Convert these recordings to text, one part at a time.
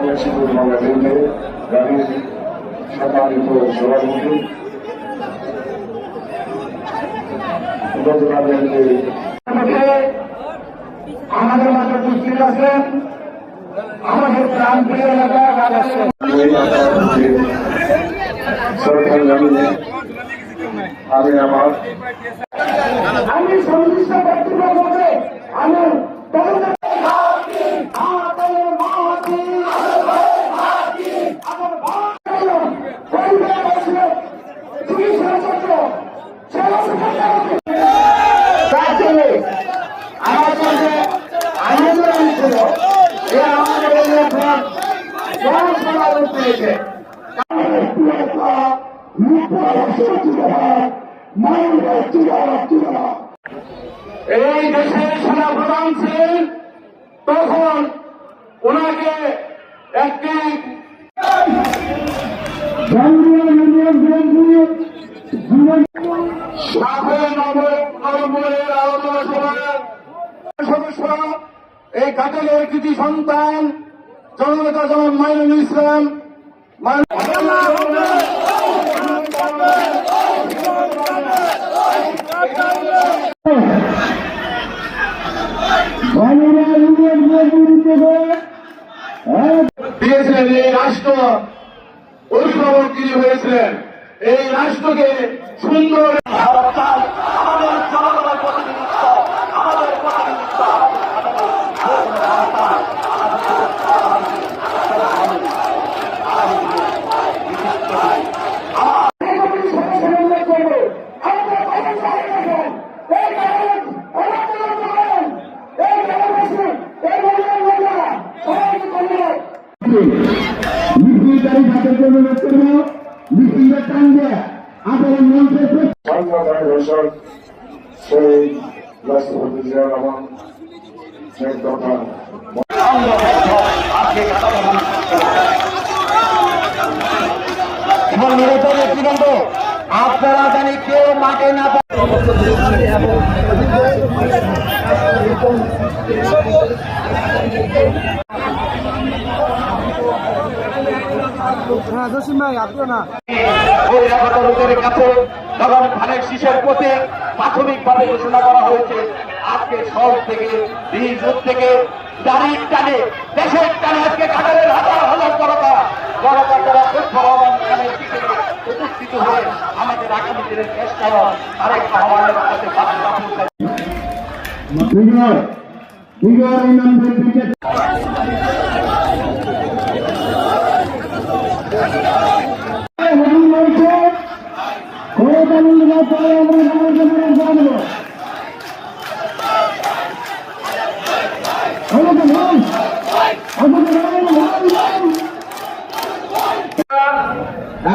Mexico ম্যাগাজিনে গাড়ির সম্মানিত সভাপতি আমাদের আমি আমার আমি সংশ্লিষ্ট কর্তৃপক্ষকে আমি তদন্ত আমার কাছে আন্দোলন ছিল এই আন্দোলনের পর পেয়েছে এই দেশের সেনাপ্রধান ছিলেন তখন ওনাকে একটি এই কাটালের কৃতি সন্তান জননেতা যেমন মাইনুল ইসলাম দিয়েছিলেন এই রাষ্ট্র অভিভাবক তিনি হয়েছিলেন এই রাষ্ট্রকে সুন্দর বাংলাদেশ ঘোষক সেই রাষ্ট্রপতি জিয়া রহমান শেখ এবং আপনারা জানি কেউ মাঠে না বহিরাগত লোকের কাছে তখন ধানের শীষের প্রতি প্রাথমিকভাবে ঘোষণা করা হয়েছে আজকে সব থেকে বীজ থেকে দাঁড়িয়ে টানে দেশের আজকে কাটারের হাজার হাজার জনতা জনতা উপস্থিত হয়ে আমাদের আগামী দিনের চেষ্টা কাছে বার্তা পৌঁছায় ফিগার ফিগার এই নাম্বার থেকে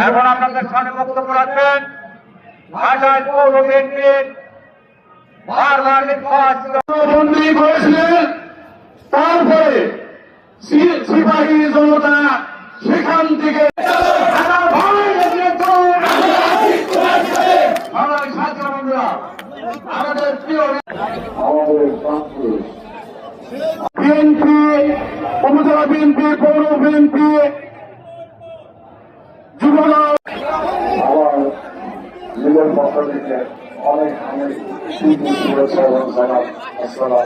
এখন আপনাদের সামনে বক্তব্য রাখবেন ভাষায় পৌর বিএনপির বারবার করেছিলেন তারপরে সিপাহী জনতা সেখান থেকে আমাদের প্রিয় বিএনপি উপজেলা বিএনপি পৌর বিএনপি যুবদল। আমার নিজের পক্ষ থেকে অনেক অনেক শুভেচ্ছা শুভেচ্ছা এবং সালাম আসসালাম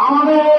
আমাদের